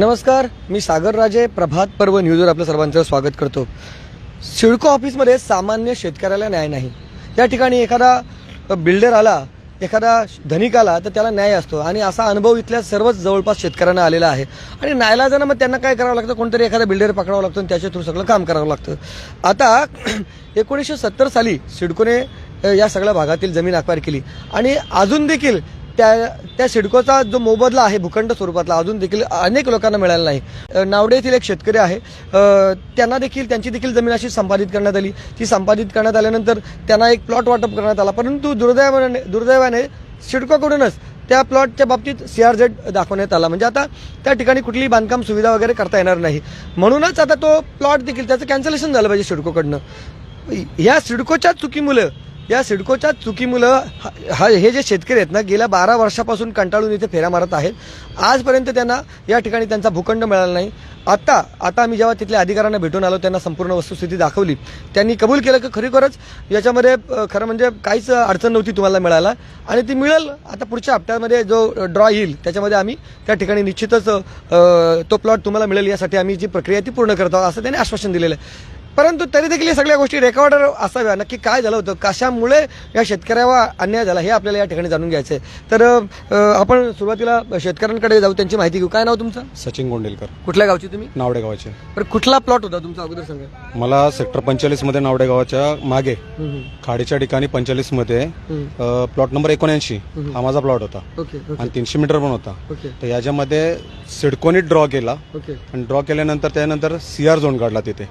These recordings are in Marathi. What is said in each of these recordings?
नमस्कार मी सागर राजे प्रभात पर्व न्यूजवर आपलं सर्वांचं स्वागत करतो. सिडको ऑफिसमध्ये सामान्य शेतकऱ्याला न्याय नाही. या ठिकाणी एखादा बिल्डर आला एखादा धनिक आला तर त्याला न्याय असतो. आणि असा अनुभव इथल्या सर्वच जवळपास शेतकऱ्यांना आलेला आहे. आणि न्यायला जाणं मग त्यांना काय करावं लागतं? कोणतरी एखादा बिल्डर पकडावं लागतं आणि त्याच्या थ्रू सगळं काम करावं लागतं. आता एकोणीसशे सत्तर साली सिडकोने या सगळ्या भागातील जमीन अक्वायर केली. आणि अजून देखील त्या त्या सिडकोचा जो मोबदला आहे भूखंड स्वरूपातला अजून देखील अनेक लोकांना मिळाला नाही. नावडे येथील एक शेतकरी आहे. त्यांना देखील त्यांची देखील जमीन अशी संपादित करण्यात आली. ती संपादित करण्यात आल्यानंतर त्यांना एक प्लॉट वाटप करण्यात आला. परंतु दुर्दैवाने दुर्दैवाने सिडकोकडूनच त्या प्लॉटच्या बाबतीत सी आर झेड दाखवण्यात आला. म्हणजे आता त्या ठिकाणी कुठलीही बांधकाम सुविधा वगैरे करता येणार नाही. म्हणूनच आता तो प्लॉट देखील त्याचं कॅन्सलेशन झालं पाहिजे सिडकोकडनं. या सिडकोच्या चुकीमुळं या सिडकोच्या चुकीमुळं हा हा- हे जे शेतकरी आहेत ना गेल्या बारा वर्षापासून कंटाळून इथे फेऱ्या मारत आहेत. आजपर्यंत त्यांना या ठिकाणी त्यांचा भूखंड मिळाला नाही. आत्ता आता आम्ही जेव्हा तिथल्या अधिकाऱ्यांना भेटून आलो त्यांना संपूर्ण वस्तुस्थिती दाखवली. त्यांनी कबूल केलं की खरोखरच याच्यामध्ये खरं म्हणजे काहीच अडचण नव्हती तुम्हाला मिळायला. आणि ती मिळेल. आता पुढच्या हप्त्यामध्ये जो ड्रॉ येईल त्याच्यामध्ये आम्ही त्या ठिकाणी निश्चितच तो प्लॉट तुम्हाला मिळेल. यासाठी आम्ही जी प्रक्रिया ती पूर्ण करत आहोत असं त्यांनी आश्वासन दिलेलं आहे. परंतु तरी देखील या सगळ्या गोष्टी रेकॉर्डर असाव्या. नक्की काय झालं होतं? कशामुळे या शेतकऱ्यावर अन्याय झाला? हे आपल्याला या ठिकाणी जाणून घ्यायचं आहे तर आपण सुरुवातीला शेतकऱ्यांकडे जाऊ त्यांची माहिती घेऊ. काय नाव तुमचं? सचिन गोंडेलकर. कुठल्या गावची तुम्ही? नावडे गावाचे. तर कुठला प्लॉट होता तुमचा अगोदर सांगा. मला सेक्टर पंचेचाळीसमध्ये नावडे गावाच्या मागे खाडीच्या ठिकाणी पंचेचाळीसमध्ये. प्लॉट नंबर एकोणऐंशी हा माझा प्लॉट होता. आणि तीनशे मीटर पण होता. तर याच्यामध्ये सिडकोनी ड्रॉ केला. आणि ड्रॉ केल्यानंतर त्यानंतर सीआर झोन काढला तिथे.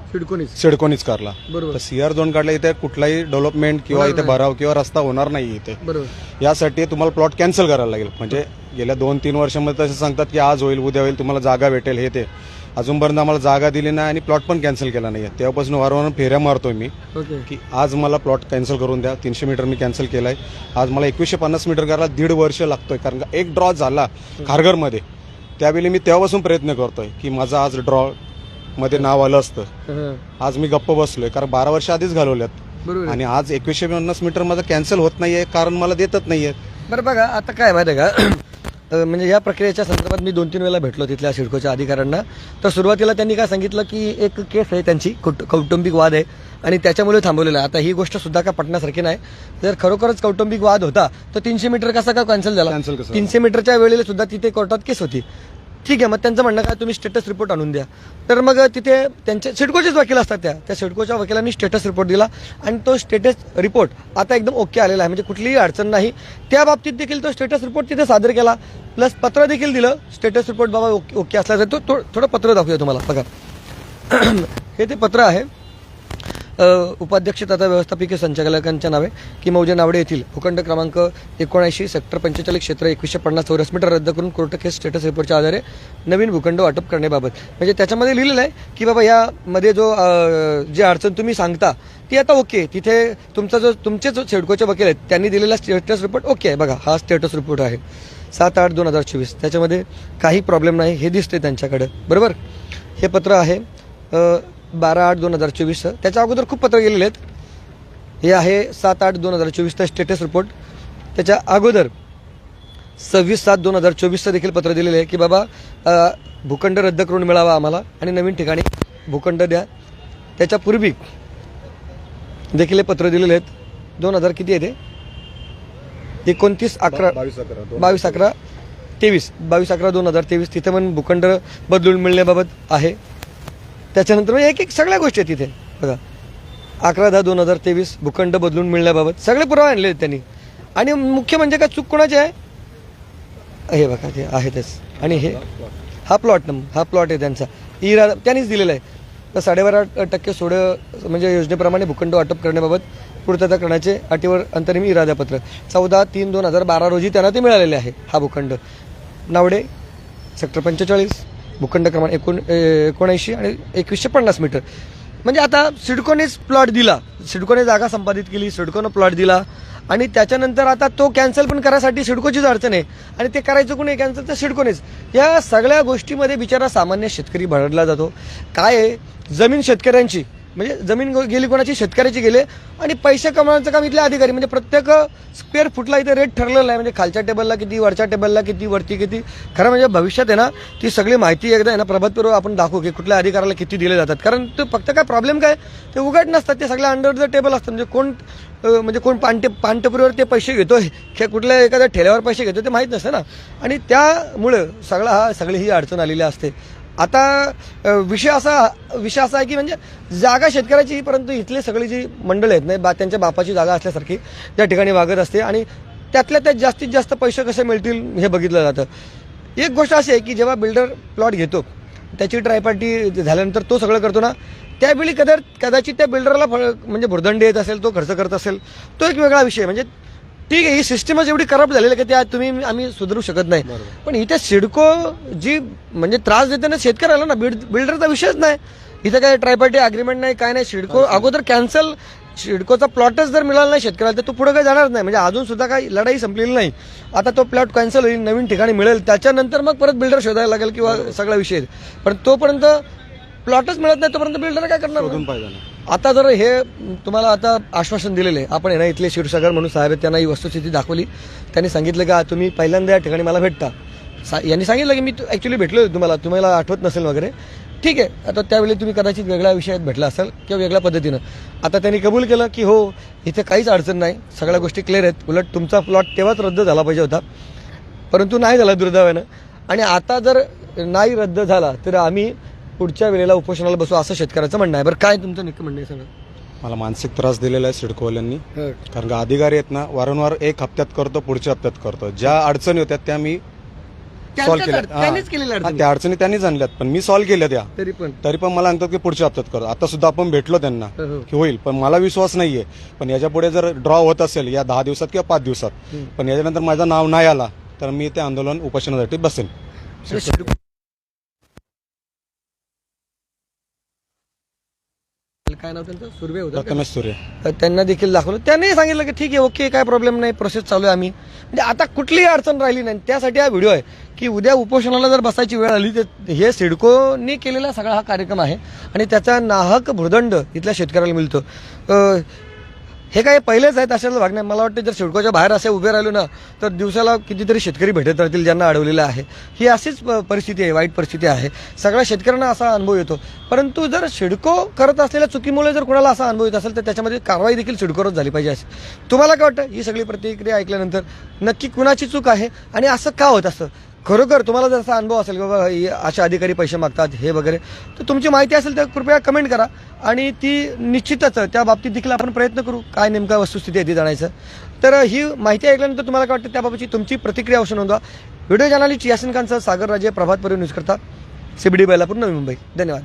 सिडकोनीच काढला बरोबर. सीआर झोन काढला इथे कुठलाही डेव्हलपमेंट किंवा होणार इथे भराव किंवा रस्ता होणार नाही इथे. बरोबर. यासाठी तुम्हाला प्लॉट कॅन्सल करायला लागेल. म्हणजे गेल्या दोन तीन वर्षामध्ये तसे सांगतात की आज होईल उद्या होईल तुम्हाला जागा भेटेल हे ते. अजूनपर्यंत आम्हाला जागा दिली नाही आणि प्लॉट पण कॅन्सल केला नाही तेव्हापासून वारंवार फेऱ्या मारतोय मी ओके. की आज मला प्लॉट कॅन्सल करून द्या. तीनशे मीटर मी कॅन्सल केलाय. आज मला एकवीसशे पन्नास मीटर करायला दीड वर्ष लागतोय. कारण का एक ड्रॉ झाला खारघरमध्ये. त्यावेळी मी तेव्हापासून प्रयत्न करतोय की माझं आज ड्रॉ मध्ये नाव आलं असतं. आज मी गप्प बसलोय कारण बारा वर्ष आधीच घालवल्यात. बरोबर. आहे. आणि आज एकवीसशे पन्नास मीटर माझं कॅन्सल होत नाहीये कारण मला देतच नाहीये. बरं बघा आता काय माहिती आहे का? अ, म्हणजे या प्रक्रियेच्या संदर्भात मी दोन तीन वेळा भेटलो तिथल्या सिडकोच्या अधिकाऱ्यांना. तर सुरुवातीला त्यांनी काय सांगितलं की एक केस आहे त्यांची कौट- कौटुंबिक वाद आहे. आणि त्याच्यामुळे थांबवलेलं आहे. आता ही गोष्ट सुद्धा का पटण्यासारखी नाही. जर खरोखरच कौटुंबिक वाद होता तर तीनशे मीटर कसा का कॅन्सल झाला? Cancel कसं? तीनशे मीटरच्या वेळेला सुद्धा तिथे कोर्टात केस होती. ठीक आहे मग त्यांचं म्हणणं काय तुम्ही स्टेटस रिपोर्ट आणून द्या. तर मग तिथे त्यांचे सिडकोचेच वकील असतात त्या. त्या सिडकोच्या वकिलांनी स्टेटस रिपोर्ट दिला आणि तो स्टेटस रिपोर्ट आता एकदम ओके आलेला आहे. म्हणजे कुठलीही अडचण नाही. त्या बाबतीत देखील तो स्टेटस रिपोर्ट तिथे सादर केला. प्लस पत्र देखील दिलं. स्टेटस रिपोर्ट बाबा ओके ओके असला तर तो थोडं पत्र दाखवूया तुम्हाला. बघा. हे ते पत्र आहे. उपाध्यक्ष तथा व्यवस्थापकीय संचालकांच्या नावे की मौजे नावडे येथील भूखंड क्रमांक एकोणऐंशी सेक्टर पंचेचाळीस क्षेत्र एकवीसशे पन्नास चौरस मीटर रद्द करून कोर्ट केस स्टेटस रिपोर्टच्या आधारे नवीन भूखंड वाटप करण्याबाबत. म्हणजे त्याच्यामध्ये लिहिलेलं आहे की बाबा यामध्ये जो जे जी अडचण तुम्ही सांगता ती आता ओके तिथे तुमचा जो तुमचे जो शेडकोचे वकील आहेत त्यांनी दिलेला स्टेटस रिपोर्ट ओके आहे. बघा हा स्टेटस रिपोर्ट आहे. सात आठ दोन हजार चोवीस. त्याच्यामध्ये काही प्रॉब्लेम नाही हे दिसते त्यांच्याकडे. बरोबर? हे पत्र आहे. बारा आठ दोन हजार चोवीसचं त्याच्या अगोदर खूप पत्र गेलेले आहेत. हे आहे सात आठ दोन हजार चोवीसचा स्टेटस रिपोर्ट. त्याच्या अगोदर सव्वीस सात दोन हजार चोवीसचं देखील पत्र दिलेलं आहे की बाबा भूखंड रद्द करून मिळावा आम्हाला आणि नवीन ठिकाणी भूखंड द्या. त्याच्यापूर्वी देखील हे पत्र दिलेले आहेत. दोन हजार किती आहे ते? एकोणतीस अकरा बावीस अकरा बावीस अकरा तेवीस. बावीस अकरा दोन हजार तेवीस. तिथं पण भूखंड बदलून मिळण्याबाबत आहे. त्याच्यानंतर एक एक सगळ्या गोष्टी आहेत तिथे. बघा अकरा दहा दोन हजार तेवीस भूखंड बदलून मिळण्याबाबत सगळे पुरावे आणले आहेत त्यांनी. आणि मुख्य म्हणजे काय चूक कोणाची आहे? हे बघा ते आहेतच. आणि हे हा प्लॉट नंबर हा प्लॉट आहे त्यांचा. इरादा त्यांनीच दिलेला आहे. तर साडेबारा टक्के सोड म्हणजे योजनेप्रमाणे भूखंड वाटप करण्याबाबत पूर्तता करण्याचे अटीवर अंतरिम इरादापत्र. चौदा तीन दोन हजार बारा रोजी त्यांना ते मिळालेले आहे हा भूखंड. नावडे सेक्टर पंचेचाळीस. भूखंड क्रमांक एकोण एकोणऐंशी आणि एकवीसशे पन्नास मीटर. म्हणजे आता सिडकोनेच प्लॉट दिला. सिडकोने जागा संपादित केली सिडकोनं प्लॉट दिला. आणि त्याच्यानंतर आता तो कॅन्सल पण करायसाठी सिडकोचीच अडचण आहे. आणि ते करायचं कोणी? कॅन्सल तर सिडकोनेच. या सगळ्या गोष्टीमध्ये बिचारा सामान्य शेतकरी भरडला जातो. काय आहे? जमीन शेतकऱ्यांची. म्हणजे जमीन गेली कोणाची शेतकऱ्याची गेले आणि पैसे कमवण्याचं काम इथले अधिकारी म्हणजे प्रत्येक स्क्वेअर फुटला इथे रेट ठरलेला आहे. म्हणजे खालच्या टेबलला किती वरच्या टेबलला किती वरती किती. खरं म्हणजे भविष्यात आहे ना ती सगळी माहिती एकदा आहे ना प्रभातपूर्व आपण दाखवू की कुठल्या अधिकाऱ्याला किती दिले जातात. कारण ते फक्त काय प्रॉब्लेम काय ते उघड नसतात. ते सगळ्या अंडर द टेबल असतात. म्हणजे कोण म्हणजे कोण पानटे पानटपुरीवर ते पैसे घेतोय किंवा कुठल्या एखाद्या ठेल्यावर पैसे घेतोय ते माहीत नसतं ना. आणि त्यामुळं सगळा हा सगळी ही अडचण आलेली असते. आता विषय असा विषय असा आहे की म्हणजे जागा शेतकऱ्याची परंतु इथली सगळी जी मंडळ आहेत नाही बा त्यांच्या बापाची जागा असल्यासारखी त्या ठिकाणी वागत असते आणि त्यातल्या त्यात जास्तीत जास्त पैसे कसे मिळतील हे बघितलं जातं. एक गोष्ट अशी आहे की जेव्हा बिल्डर प्लॉट घेतो त्याची ट्रायपार्टी झाल्यानंतर तो सगळं करतो ना त्यावेळी कदा कदाचित त्या बिल्डरला फळ म्हणजे भुर्दंड येत असेल तो खर्च करत असेल तो एक वेगळा विषय म्हणजे ठीक आहे ही सिस्टमच एवढी करप्ट झालेली आहे की त्या तुम्ही आम्ही सुधारू शकत नाही. पण इथे सिडको जी म्हणजे त्रास देते ना शेतकऱ्याला ना बिल्ड बिल्डरचा विषयच नाही. इथे काय ट्रायपार्टी अग्रीमेंट नाही काय नाही. सिडको अगोदर कॅन्सल सिडकोचा प्लॉटच जर मिळाला नाही शेतकऱ्याला तर तो पुढे काही जाणार नाही. म्हणजे अजून सुद्धा काही लढाई संपलेली नाही. आता तो प्लॉट कॅन्सल होईल नवीन ठिकाणी मिळेल त्याच्यानंतर मग परत बिल्डर शोधायला लागेल किंवा सगळा विषय. पण तोपर्यंत प्लॉटच मिळत नाही तोपर्यंत बिल्डर काय करणार शोधून पाहिजे ना. आता जर हे तुम्हाला आता आश्वासन दिलेलं आहे आपण आहे ना इथले क्षीरसागर म्हणून साहेब आहेत त्यांना ही वस्तुस्थिती दाखवली. त्यांनी सांगितलं का तुम्ही पहिल्यांदा या ठिकाणी मला भेटता. सा यांनी सांगितलं की मी ॲक्च्युली भेटलो तुम्हाला तुम्हाला आठवत नसेल वगैरे. ठीक आहे आता त्यावेळी तुम्ही कदाचित वेगळ्या विषयात भेटला असाल किंवा वेगळ्या पद्धतीनं. आता त्यांनी कबूल केलं की हो इथे काहीच अडचण नाही सगळ्या गोष्टी क्लिअर आहेत. उलट तुमचा प्लॉट तेव्हाच रद्द झाला पाहिजे होता. परंतु नाही झाला दुर्दैवानं. आणि आता जर नाही रद्द झाला तर आम्ही पुढच्या वेळेला उपोषणाला बसू असं शेतकऱ्याचं म्हणणं आहे. बरं काय तुमचं नक्की म्हणणं आहे सगळं मला मानसिक त्रास दिलेला आहे सिडकोवाल्यांनी. कारण का अधिकारी आहेत ना वारंवार एक हप्त्यात करतो पुढच्या हप्त्यात करतो. ज्या अडचणी होत्या त्या मी सॉल्व्ह त्यांच्याच केल्या. अड- त्यांनीच केलेल्या हा, अडचणी. त्या अडचणी त्यांनीच आणल्यात पण मी सॉल्व्ह केल्या त्या. तरी पण. तरी पण मला सांगतात की पुढच्या हप्त्यात करतो आता सुद्धा आपण भेटलो त्यांना हो, हो. की होईल पण मला विश्वास नाहीये. पण याच्यापुढे जर ड्रॉ होत असेल या दहा दिवसात किंवा पाच दिवसात पण याच्यानंतर माझं नाव नाही आला तर मी ते आंदोलन उपोषणासाठी बसेन. सिडको- काय नाव त्यांचं? सुर्वे होतं. सूर्य तर त्यांना देखील दाखवलं. त्यांनी सांगितलं की ठीक आहे ओके काय प्रॉब्लेम नाही प्रोसेस चालू आहे आम्ही. म्हणजे आता कुठलीही अडचण राहिली नाही. त्यासाठी हा व्हिडिओ आहे की उद्या उपोषणाला जर बसायची वेळ आली तर हे सिडकोने केलेला सगळा हा कार्यक्रम आहे. आणि त्याचा नाहक भूर्दंड इथल्या शेतकऱ्याला मिळतो. हे काय पहिलेच आहेत अशाला भाग नाही मला वाटतं जर सिडकोच्या बाहेर असे उभे राहिलो ना तर दिवसाला कितीतरी शेतकरी भेटत राहतील ज्यांना अडवलेलं आहे. ही अशीच प- परिस्थिती आहे वाईट परिस्थिती आहे. सगळ्या शेतकऱ्यांना असा अनुभव येतो. परंतु जर सिडको करत असलेल्या चुकीमुळे जर कोणाला असा अनुभव येत असेल तर त्याच्यामध्ये कारवाई देखील सिडकोवरच झाली पाहिजे असे तुम्हाला काय वाटतं? ही सगळी प्रतिक्रिया ऐकल्यानंतर नक्की कुणाची चूक आहे आणि असं का होत असतं? खरोखर तुम्हाला जर असा अनुभव असेल की बाबा अशा अधिकारी पैसे मागतात हे वगैरे तर तुमची माहिती असेल तर कृपया कमेंट करा. आणि ती निश्चितच त्या बाबतीत देखील आपण प्रयत्न करू काय नेमका वस्तुस्थिती आहे ती जाणायचं. तर ही माहिती ऐकल्यानंतर तुम्हाला काय वाटतं त्याबाबतची तुमची प्रतिक्रिया अवश्य नोंदवा. व्हिडिओ जर्नालिस्ट यासिन खानसह सागर राजे प्रभात परिव न्यूज करता सीबीडी बैलापूर नवी मुंबई. धन्यवाद.